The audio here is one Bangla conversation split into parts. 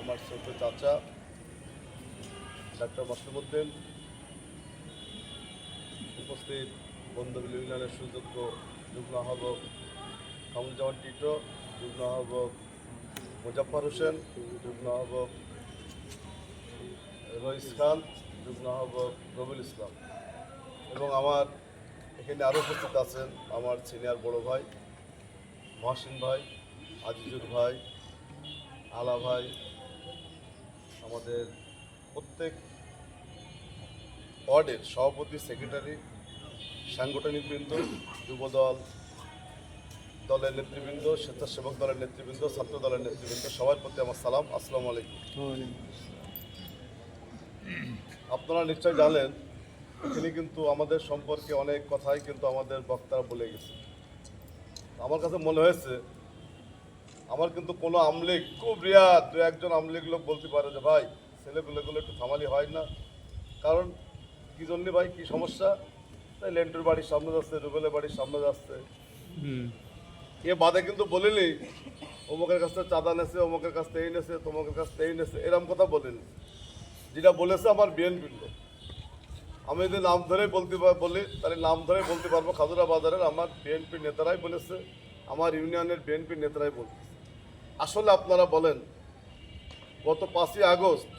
আমার ছোট চাচা, ডাক্তার মাসরুমুদ্দিন উপস্থিত বন্ধুগুলি ইউনিয়নের সুযোগ্য যুগ্ম আহ্বায়ক কামরুজ্জামান টিটো, যুগ্ম আহ্বায়ক মুজাফর হোসেন, যুগ্ম আহ্বায়ক রইস খান, যুগ্ম আহ্বায়ক রবিউল ইসলাম। এবং আমার এখানে আরও উপস্থিত আছেন আমার সিনিয়র বড় ভাই, মহসিন ভাই আজিজুর ভাই, আলা ভাই আমাদের প্রত্যেক ওয়ার্ডের সভাপতি, সেক্রেটারি, সাংগঠনিক বৃন্দ, যুবদল, দলের নেতৃবৃন্দ, স্বেচ্ছাসেবক দলের নেতৃবৃন্দ, ছাত্র দলের নেতৃবৃন্দ, সবার প্রতি আমার সালাম। আসসালামু আলাইকুম। আপনারা নিশ্চয় জানেন, তিনি কিন্তু আমাদের সম্পর্কে অনেক কথাই কিন্তু আমাদের বক্তারা বলে গেছে আমার কাছে মনে হয়েছে আমার কিন্তু কোনো আমলিগ খুব রিয়াদ। দু একজন আমলিগ লোক বলতে পারে যে ভাই ছেলেগুলোগুলো একটু থামালি হয় না। কারণ কি জন্য ভাই? কি সমস্যা? তাই লেন্টুর বাড়ির সামনে যাচ্ছে রুবেলের বাড়ির সামনে যাচ্ছে। এ বাদে কিন্তু বলিনি অমুকের কাছ থেকে চাঁদা নেছে অমুকের কাছ থেকে এই নেছে তমুকের কাছ থেকে এই নেছে। এরকম কথা বলিনি। যেটা বলেছে আমার বিএনপির লোক আমি যদি নাম ধরে বলতে পার- বলি তাহলে নাম ধরে বলতে পারব খাজুরা বাজারের আমার বিএনপি নেতারাই বলেছে আমার ইউনিয়নের বিএনপি নেতারাই বলছে। আসলে আপনারা বলেন, গত পাঁচই আগস্ট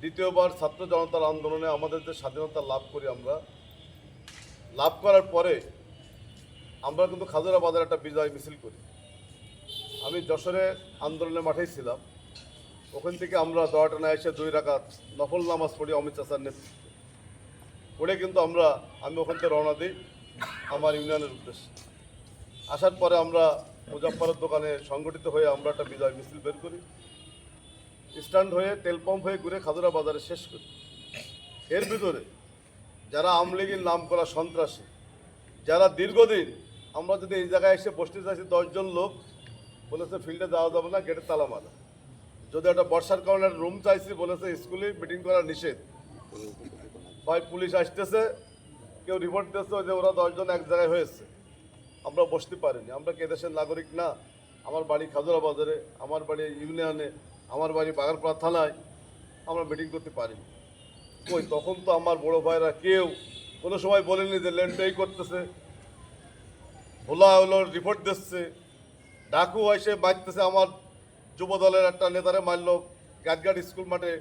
দ্বিতীয়বার ছাত্র জনতার আন্দোলনে আমাদের যে স্বাধীনতা লাভ করি আমরা, লাভ করার পরে আমরা কিন্তু খাজুরা বাজারে একটা বিজয় মিছিল করি। আমি যশোরে আন্দোলনের মাঠেই ছিলাম। ওখান থেকে আমরা দোয়াটানা এসে দুই রাকাত নফল নামাজ পড়ি অমিত চাষার নেতৃত্বে। পড়ে কিন্তু আমরা, আমি ওখান থেকে রওনা দিই আমার ইউনিয়নের উদ্দেশ্যে। আসার পরে আমরা মুজাফরের দোকানে সংগঠিত হয়ে আমরা একটা বিজয় মিছিল বের করি। স্ট্যান্ড হয়ে, তেল পাম্প হয়ে ঘুরে খাদুরা বাজারে শেষ করি। এর ভিতরে যারা আমলিগির নাম করা সন্ত্রাসী, যারা দীর্ঘদিন আমরা যদি এই জায়গায় এসে বসতে চাইছি, দশজন লোক, বলেছে ফিল্ডে যাওয়া যাবে না, গেটে তালা মারা। যদি একটা বর্ষার কারণে রুম চাইছি, বলেছে স্কুলে মিটিং করা নিষেধ। ভাই পুলিশ আসতেছে, কেউ রিপোর্ট দিচ্ছে যে ওরা দশজন এক জায়গায় হয়েছে। আমরা বসতে পারিনি। আমরা কি দেশের নাগরিক না? আমার বাড়ি খাজুরা বাজারে আমার বাড়ি ইউনিয়নে, আমার বাড়ি বাগানপাড়া থানায় আমরা মিটিং করতে পারিনি। ওই তখন তো আমার বড় ভাইরা কেউ কোনো সময় বলেনি যে ল্যান্ডাই করতেছে। ভোলা হলো রিপোর্ট দিচ্ছে। ডাকু এসে মারতেছে আমার যুব দলের একটা নেতারে মারলো গাছগাট স্কুল মাঠে।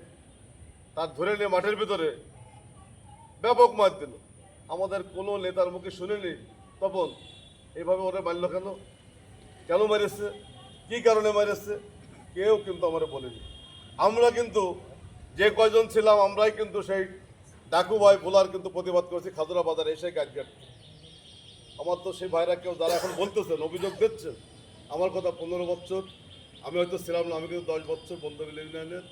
তার ধরে নিয়ে মাঠের ভিতরে ব্যাপক মার দিল। আমাদের কোনো নেতার মুখে শুনিনি তখন এইভাবে ওরা মারলো কেন? কেন মেরেছে? কি কারণে মেরেছে? কেউ কিন্তু আমার বলেনি। আমরা কিন্তু যে কয়জন ছিলাম, আমরাই কিন্তু সেই ডাকু ভাই ভোলার কিন্তু প্রতিবাদ করেছি, খাজুরা বাজারে এসে গাছগাট আমার তো সেই ভাইরা কেউ যারা এখন বলতেছেন, অভিযোগ দিচ্ছেন, আমার কথা পনেরো বছর, আমি হয়তো ছিলাম না, আমি কিন্তু দশ বছর বন্ধুবিল ইউনিয়নের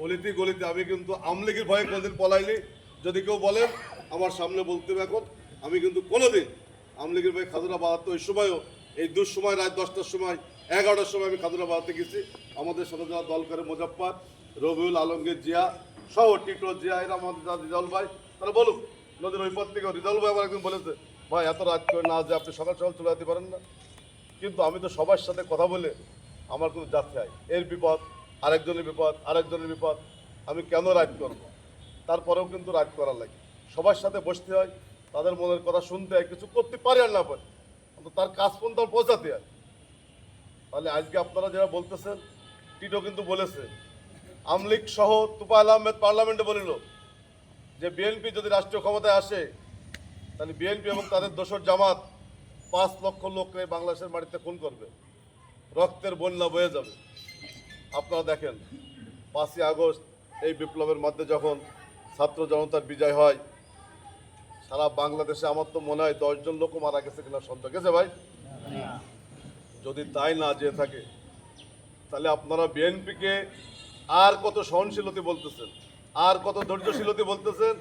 গলিতে গলিতে আমি কিন্তু আমলিগের ভয়ে কোনোদিন পলাইনি। যদি কেউ বলেন, আমার সামনে বলতে এখন, আমি কিন্তু কোনোদিন আমলিগের ভয়ে খাজুরা বাড়াতে ওই সময়ও, এই দুঃসময় রাত দশটার সময়, এগারোটার সময় আমি খাজুরা বাড়াতে গেছি আমাদের সাথে যারা দল করে রবিউল আলমগীর জিয়া সহ টিটো জিয়া, এরা আমাদের যারা রিজাল ভাই, তারা বলুক নদীর ওই পর থেকে রিজাল ভাই আমার একদিন বলেছে, ভাই, এত রাত করে না যে আপনি সকাল সকাল চলে যেতে পারেন না। কিন্তু আমি তো সবার সাথে কথা বলে আমার কোনো যাত্রা হয় এর বিপদ, আরেকজনের বিপদ আরেকজনের বিপদ, আমি কেন রাইড করব? তারপরেও কিন্তু রাইড করার লাগে। সবার সাথে বসতে হয় তাদের মনের কথা শুনতে কিছু করতে পারে আর না পারে। তার কাজ পর্যন্ত পৌঁছাতে হয় তাহলে আজকে আপনারা যারা বলতেছেন, টিটো কিন্তু বলেছে, আমলিক সহ তুফাইল আহমেদ পার্লামেন্টে বলিল, যে বিএনপি যদি রাষ্ট্রীয় ক্ষমতায় আসে, তাহলে বিএনপি এবং তাদের দোসর জামাত পাঁচ লক্ষ লোককে বাংলাদেশের মাটিতে খুন করবে। রক্তের বন্যা বয়ে যাবে। আপনারা দেখেন, পাঁচই আগস্ট এই বিপ্লবের মধ্যে যখন ছাত্র জনতার বিজয় হয় সারা বাংলাদেশে আমার তো মনে হয় দশজন লোক মারা গেছে কিনা সন্দেহ। গেছে ভাই? যদি তাই না যেয়ে থাকে তাহলে আপনারা বিএনপিকে আর কত সহনশীলতা বলতেছেন? আর কত ধৈর্যশীলতা বলতেছেন?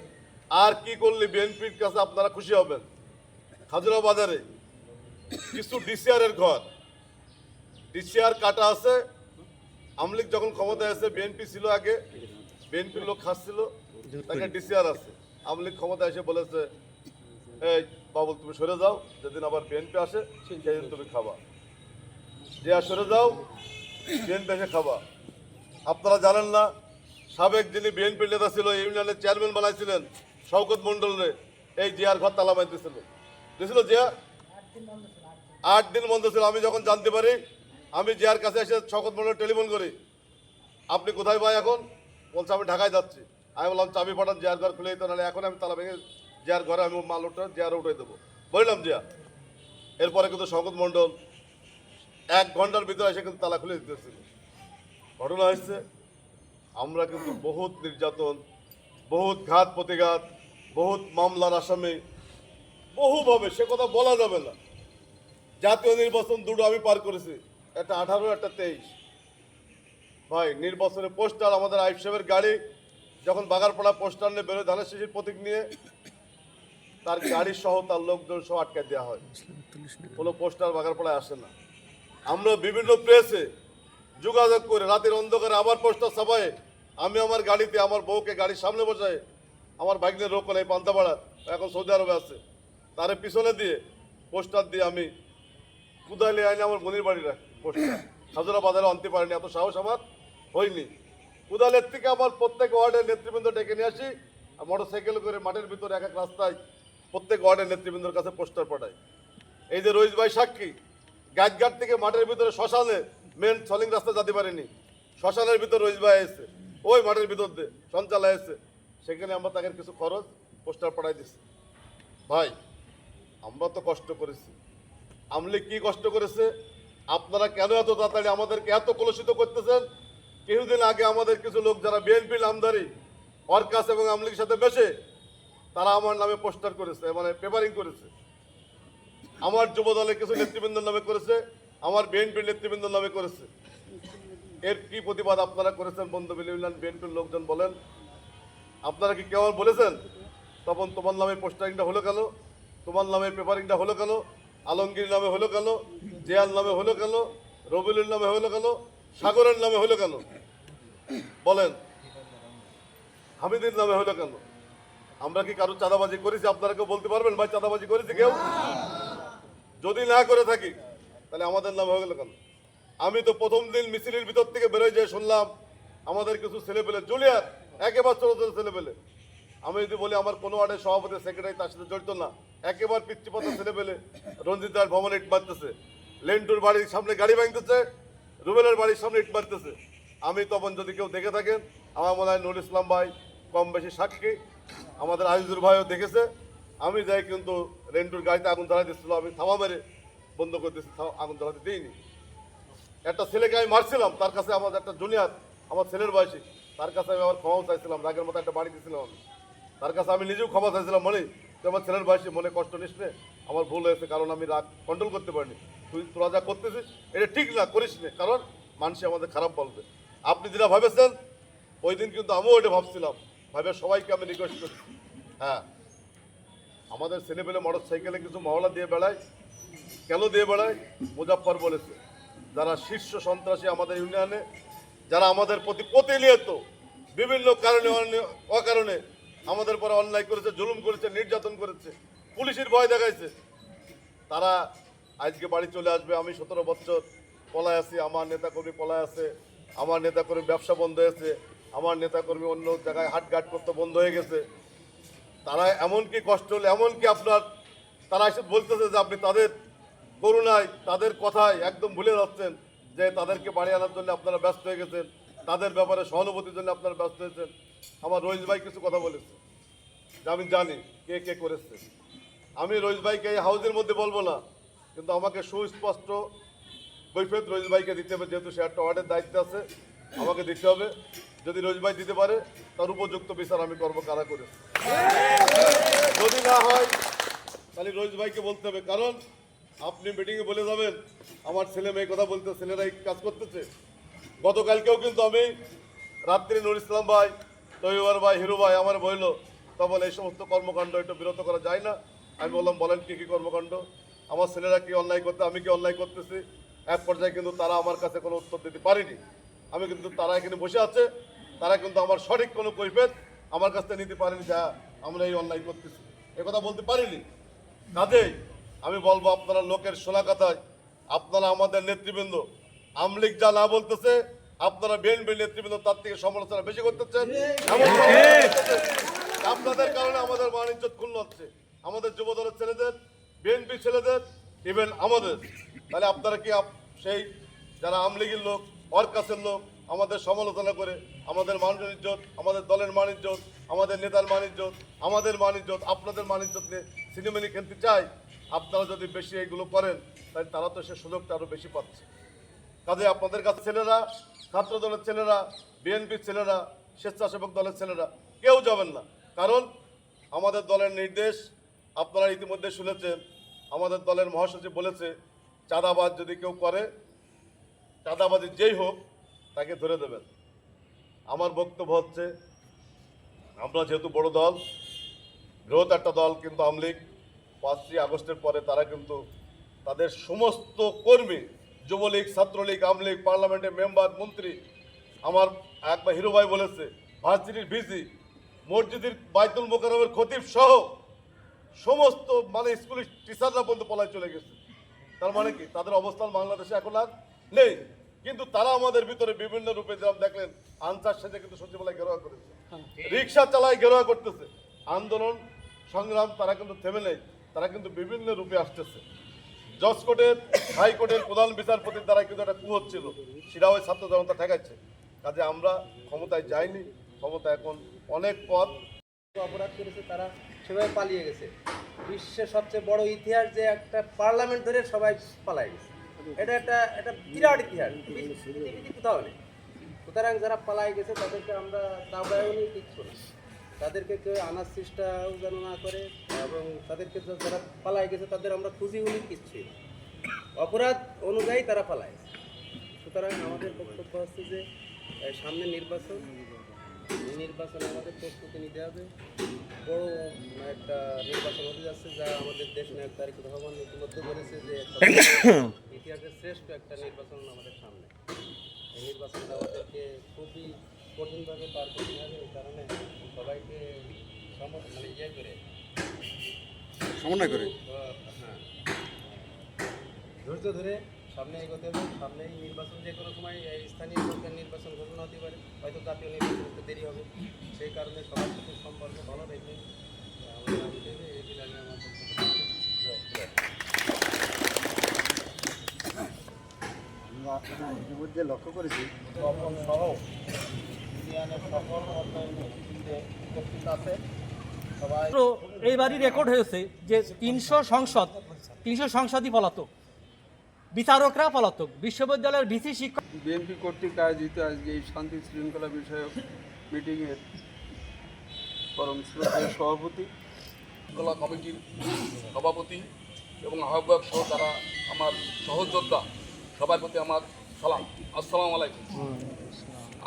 আর কি করলে বিএনপির কাছে আপনারা খুশি হবেন? খাজুরা বাজারে কিছু ডিসিআর এর ঘর। ডিসিআর কাটা আছে। আমলিক যখন ক্ষমতায় আছে বিএনপি ছিল আগে। বিএনপির লোক খাচ্ছিল তাকে ডিসিআর আছে। আমলিক ক্ষমতা এসে বলেছে, এই বাবুল, তুমি সরে যাও, যেদিন আবার বিএনপি আসে, সেদিন তুমি খাবা। যে আর সরে যাও বিএনপি এসে খাবা। আপনারা জানেন না, সাবেক যিনি বিএনপি নেতা ছিল ইউনিয়নের চেয়ারম্যান বানাইছিলেন, শওকত মন্ডলরে এই জিয়ার ঘর তালা মারতেছিল দিয়েছিল জিয়া? আট দিন বন্ধ ছিল। আমি যখন জানতে পারি, আমি জিয়ার কাছে এসে শওকত মন্ডল টেলিফোন করি, আপনি কোথায় ভাই এখন? বলছে, আমি ঢাকায় যাচ্ছি। আমি বললাম চাবি পাঠান, জিয়ার ঘর খুলে দিতে নাহলে এখন আমি তালা ভেঙে জিয়ার ঘরে আমি মাল উঠে জিয়ার উঠে দেবো। বললাম, জিয়া, এরপরে কিন্তু শওকত মন্ডল এক ঘণ্টার ভিতরে এসে কিন্তু তালা খুলে দিতেছিল ঘটনা হয়েছে, আমরা কিন্তু বহুত নির্যাতন, বহুত ঘাত প্রতিঘাত, বহুত মামলার আসামি, বহুভাবে, সে কথা বলা যাবে না। জাতীয় নির্বাচন দুটো আমি পার করেছি, একটা আঠারো, একটা তেইশ। ভাই নির্বাচনে পোস্টার আমাদের আইফ সাহেবের গাড়ি যখন বাগারপাড়া পোস্টার নিয়ে বেরোয়, ধানের শিশির প্রতীক নিয়ে তার গাড়ি সহ তার লোকজন সহ আটকে দেওয়া হয়। কোনো পোস্টার বাগারপাড়ায় আসে না। আমরা বিভিন্ন প্রেসে যোগাযোগ করে রাতের অন্ধকারে আবার পোস্টার ছাপায় আমি আমার গাড়িতে আমার বউকে গাড়ির সামনে বসাই আমার বাইকের রোগ এই পান্তাপাড়া এখন সৌদি আরবে আছে। তারে পিছনে দিয়ে পোস্টার দিয়ে আমি কুদাইলে আইনে আমার বোনের বাড়ি রাখি পোস্টার হাজরা বাজারে আনতে পারিনি, এত সাহস আমার হয়নি। কুদালের থেকে আমার প্রত্যেক ওয়ার্ডের নেতৃবৃন্দ ডেকে নিয়ে আসি আর মোটর সাইকেল করে মাঠের ভিতরে এক এক রাস্তায় প্রত্যেক ওয়ার্ডের নেতৃবৃন্দর কাছে পোস্টার পাঠাই। এই যে রোহিত ভাই সাক্ষী গাছঘাট থেকে মাঠের ভিতরে শ্মশানে মেন সলিং রাস্তা যেতে পারেনি। শ্মশানের ভিতর রোহিত ভাই এসে ওই মাঠের ভিতর দিয়ে সঞ্চালয় এসে সেখানে আমরা তাকে কিছু খরচ পোস্টার পাঠাই দিচ্ছি ভাই, আমরা তো কষ্ট করেছি। আমলে কি কষ্ট করেছে? আপনারা কেন এত তাড়াতাড়ি আমাদেরকে এত কলুষিত করতেছেন? কিছুদিন আগে আমাদের কিছু লোক যারা বিএনপি নামদারি অর্কাস এবং আমলির সাথে মেশে তারা আমার নামে পোস্টার করেছে মানে পেপারিং করেছে। আমার যুব দলের কিছু নেতৃবৃন্দর নামে করেছে, আমার বিএনপির নেতৃবৃন্দর নামে করেছে। এর কি প্রতিবাদ আপনারা করেছেন বন্ধু ইউনিয়ন বিএনপির লোকজন বলেন। আপনারা কি কেমন বলেছেন? তখন তোমার নামে পোস্টারিংটা হলো কেন? তোমার নামে পেপারিংটা হলো কেন? আলমগীর নামে হলো কেন? জিয়াল নামে হলো কেন? রবিউলের নামে হলো কেন? সাগরের নামে হলো কেন? বলেন। হামিদের নামে হলো কেন? আমরা কি কারও চাঁদাবাজি করেছি? আপনারা কেউ বলতে পারবেন ভাই চাঁদাবাজি করেছি কেউ? যদি না করে থাকি, তাহলে আমাদের নামে হয়ে গেল কেন? আমি তো প্রথম দিন মিছিলের ভিতর থেকে বেরোয় যেয়ে শুনলাম, আমাদের কিছু ছেলে পেলে জুলিয়ার, একেবারে ছোট ছোট ছেলে পেলে আমি যদি বলি আমার কোনো ওয়ার্ডের সভাপতি, সেক্রেটারি তার সাথে জড়িত না, একেবারে পিতৃপথ ছেলে পেলে রঞ্জিত ভবনে ইট মারতেছে লেন্টুর বাড়ির সামনে গাড়ি ভাঙতেছে রুবেলের বাড়ির সামনে ইট মারতেছে। আমি তখন যদি কেউ দেখে থাকেন, আমার মনে হয় নুর ইসলাম ভাই কম বেশি সাক্ষী। আমাদের আজিজুর ভাইও দেখেছে। আমি যাই কিন্তু রেন্টুর গাড়িতে আগুন ধরা দিচ্ছিল আমি থামা মেরে বন্ধ করে দিচ্ছি আগুন ধরাতে দিইনি। একটা ছেলেকে আমি মারছিলাম, তার কাছে আমার একটা জুনিয়র, আমার ছেলের বয়সী, তার কাছে আমি আমার ক্ষমা চাইছিলাম, রাগের মতো একটা বাড়ি দিয়েছিলাম আমি। তার কাছে আমি নিজেও ক্ষমা চাইছিলাম, মনে, তুই আমার ছেলের বয়সী, মনে কষ্ট নিস আমার ভুল হয়েছে, কারণ আমি রাগ কন্ট্রোল করতে পারিনি। তুই তোরা যা করতেছিস, এটা ঠিক না, করিস নে, কারণ মানুষ আমাদের খারাপ বলবে। আপনি যেটা ভেবেছেন, ওই দিন কিন্তু আমিও এটা ভাবছিলাম। ভাবে সবাইকে আমি রিকোয়েস্ট করি। হ্যাঁ। আমাদের ছেলেপেলে মোটর সাইকেলে কিছু মহলা দিয়ে বেড়ায় কেন দিয়ে বেড়ায় মুজাফর বলেছে, যারা শীর্ষ সন্ত্রাসী আমাদের ইউনিয়নে, যারা আমাদের প্রতি প্রতিনিয়ত বিভিন্ন কারণে অকারণে আমাদের পরে অন্যায় করেছে, জুলুম করেছে, নির্যাতন করেছে পুলিশের ভয় দেখাইছে। তারা আজকে বাড়ি চলে আসবে। আমি সতেরো বছর পলায় আছি। আমার নেতাকর্মী পলায় আছে। আমার নেতাকর্মী ব্যবসা বন্ধ হয়েছে। আমার নেতাকর্মী অন্য জায়গায় হাটঘাট করতে বন্ধ হয়ে গেছে। তারা এমন কি কষ্ট হলে এমন কি আপনার, তারা এসে বলতেছে যে আপনি তাদের করুণায়, তাদের কথায় একদম ভুলে যাচ্ছেন যে তাদেরকে বাড়ি আনার জন্য আপনারা ব্যস্ত হয়ে গেছেন। তাদের ব্যাপারে সহানুভূতির জন্য আপনারা ব্যস্ত হয়েছেন। আমার রোহিত ভাই কিছু কথা বলেছে। আমি জানি কে কে করেছে। আমি রোহিত ভাইকে এই হাউজের মধ্যে বলব না, কিন্তু আমাকে সুস্পষ্ট কৈফিয়ত রোহিত ভাইকে দিতে হবে, যেহেতু সে একটা ওয়ার্ডের দায়িত্বে আছে, আমাকে দিতে হবে। যদি রোহিত ভাই দিতে পারে, তার উপযুক্ত বিচার আমি করব কারা করে। যদি না হয়, তাহলে রোহিত ভাইকে বলতে হবে, কারণ আপনি মিটিংয়ে বলে যাবেন, আমার ছেলে মেয়ে কথা বলতে, ছেলেরা এই কাজ করতেছে। গতকালকেও কিন্তু আমি রাত্রি নুর ইসলাম ভাই তৈবার ভাই, হিরু ভাই আমার বলল তখন এই সমস্ত কর্মকাণ্ড একটু বিরত করা যায় না। আমি বললাম বলেন কি কি কর্মকাণ্ড? আমার ছেলেরা কি অন্যায় করতে আমি কি অন্যায় করতেছি? এক পর্যায়ে কিন্তু তারা আমার কাছে কোনো উত্তর দিতে পারেনি। আমি কিন্তু তারা এখানে বসে আছে তারা কিন্তু আমার সঠিক কোনো কৈফেত আমার কাছ থেকে নিতে পারেনি যা আমরা এই অন্যায় করতেছি। কথা বলতে পারিনি। কাজেই আমি বলব আপনারা লোকের শোনা কথায় আপনারা আমাদের নেতৃবৃন্দ আমলিক যা না বলতেছে আপনারা বিএনপি নেতৃবৃন্দ তার থেকে সমালোচনা বেশি করতেছেন। করতেছেন। আপনাদের কারণে আমাদের মান ইজ্জত ক্ষুণ্ণ হচ্ছে। আমাদের যুব দলের ছেলেদের বিএনপি ছেলেদের ইভেন আমাদের। তাহলে আপনারা কি সেই যারা আমলিগের লোক অর্কাসের লোক, আমাদের সমালোচনা করে আমাদের মান ইজ্জত, আমাদের দলের মান ইজ্জত, আমাদের নেতার মান ইজ্জত, আমাদের মান ইজ্জত, আপনাদের মান ইজ্জত নিয়ে সিনেমানি খেলতে চাই, আপনারা যদি বেশি এগুলো করেন, তাহলে তারা তো সে সুযোগটা আরও বেশি পাচ্ছে। কাজে আপনাদের কাছে ছেলেরা, ছাত্র দলের ছেলেরা, বিএনপির ছেলেরা, স্বেচ্ছাসেবক দলের ছেলেরা, কেউ যাবেন না। কারণ আমাদের দলের নির্দেশ আপনারা ইতিমধ্যে শুনেছেন, আমাদের দলের মহাসচিব বলেছে, চাঁদাবাজ যদি কেউ করে, চাঁদাবাজি যেই হোক, তাকে ধরে দেবেন। আমার বক্তব্য হচ্ছে, আমরা যেহেতু বড় দল, বৃহৎ একটা দল কিন্তু আমলিগ পাঁচই আগস্টের পরে তারা কিন্তু তাদের সমস্ত কর্মী, যুবলীগ, ছাত্রলীগ আমলীগ পার্লামেন্টের মেম্বার, মন্ত্রী, আমার একবার হিরো ভাই বলেছে, ভার্সিটির ভিসি, মসজিদের বাইতুল মোকারমের খতিব সহ সমস্ত মানে স্কুলের টিচাররা পর্যন্ত পলায় চলে গেছে। তার মানে কি? তাদের অবস্থান বাংলাদেশে এখন আর নেই। কিন্তু তারা আমাদের ভিতরে বিভিন্ন রূপে যেরকম দেখলেন আনসার সাথে কিন্তু সচিবালয় ঘেরাও করেছে। রিক্সা চালায় ঘেরাও করতেছে। আন্দোলন সংগ্রাম তারা কিন্তু থেমে নেই। তারা কিন্তু বিভিন্ন রূপে আসতেছে। জজ কোর্টের হাইকোর্টের প্রধান বিচারপতির দ্বারা কিন্তু একটা কু হচ্ছিল সেটাও ওই ছাত্র জনতা ঠেকাচ্ছে। কাজে আমরা ক্ষমতায় যাইনি। ক্ষমতা এখন অনেক পথ অপরাধ করেছে, তারা সেভাবে পালিয়ে গেছে। বিশ্বের সবচেয়ে বড় ইতিহাস যে একটা পার্লামেন্ট ধরে সবাই পালাই গেছে। এটা একটা একটা বিরাট ইতিহাস। পৃথিবীতে কোথাও নেই। সুতরাং যারা পালাই গেছে, তাদেরকে আমরা দাবায়ও নিয়ে কিচ্ছু না। তাদেরকে কেউ আনার চেষ্টাও যেন না করে, এবং তাদেরকে যারা পালাই গেছে, তাদের আমরা খুঁজি উনি কিচ্ছুই না। অপরাধ অনুযায়ী তারা পালায় সুতরাং আমাদের বক্তব্য হচ্ছে যে সামনে নির্বাচন। নির্বাচনে আমাদের প্রস্তুতি নিতে হবে। বড় একটা নির্বাচন হতে যাচ্ছে যা আমাদের দেশ নায়ক তারিখ রহমান ইতিমধ্যে বলেছে যে ইতিহাসের শ্রেষ্ঠ একটা নির্বাচন আমাদের সামনে। এই নির্বাচনটা আমাদেরকে খুবই কঠিনভাবে পার করতে হবে এই কারণে সবাইকে মানে ইয়ে করে। সমন্বয় করে। হ্যাঁ। ধৈর্য ধরে সামনে এগোতে হবে সামনেই নির্বাচন যে কোনো সময় এই স্থানীয় সরকার নির্বাচন ঘোষণা হতে পারে হয়তো জাতীয় নির্বাচন হতে দেরি হবে। সেই কারণে সবার সাথে সম্পর্ক ভালো রেখে আমরা এই ইতিমধ্যে লক্ষ্য করেছি তপন সহ ইউনিয়নের সকল উপস্থিত আছে। সবাই তো এইবারই রেকর্ড হয়েছে যে তিনশো সংসদ তিনশো সংসদই পলাতক। বিচারকরা পলাতক। বিশ্ববিদ্যালয়ের ভিসি শিক্ষক বিএনপি কর্তৃক আয়োজিত আজকে এই শান্তি শৃঙ্খলা বিষয়ক মিটিংয়ের পরম শ্রদ্ধেয় সভাপতি শৃঙ্খলা কমিটির সভাপতি এবং আহ্বায়ক সহ তারা আমার সহযোদ্ধা সবার প্রতি আমার সালাম। আসসালামু আলাইকুম।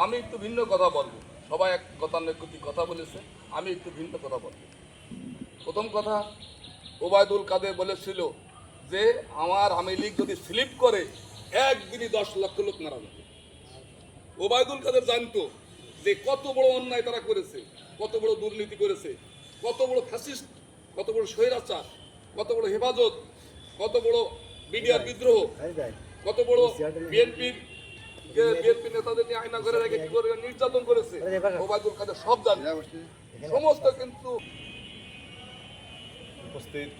আমি একটু ভিন্ন কথা বলব। সবাই এক গতানুগতিক কথা বলেছে আমি একটু ভিন্ন কথা বলব। প্রথম কথা ওবায়দুল কাদের বলেছিল যে আমার আওয়ামী লীগ যদি স্লিপ করে একদিনই দশ লক্ষ লোক মারা যাবে। ওবায়দুল কাদের জানতো যে কত বড় অন্যায় তারা করেছে কত বড় দুর্নীতি করেছে কত বড় ফ্যাসিস্ট কত বড় স্বৈরাচার কত বড় হেফাজত কত বড় বিডিআর বিদ্রোহ কত বড় বিএনপির বিএনপি নেতাদের নিয়ে আয়না করে রেখে কি করে নির্যাতন করেছে ওবায়দুল কাদের সব জানে। সমস্ত কিন্তু উপস্থিত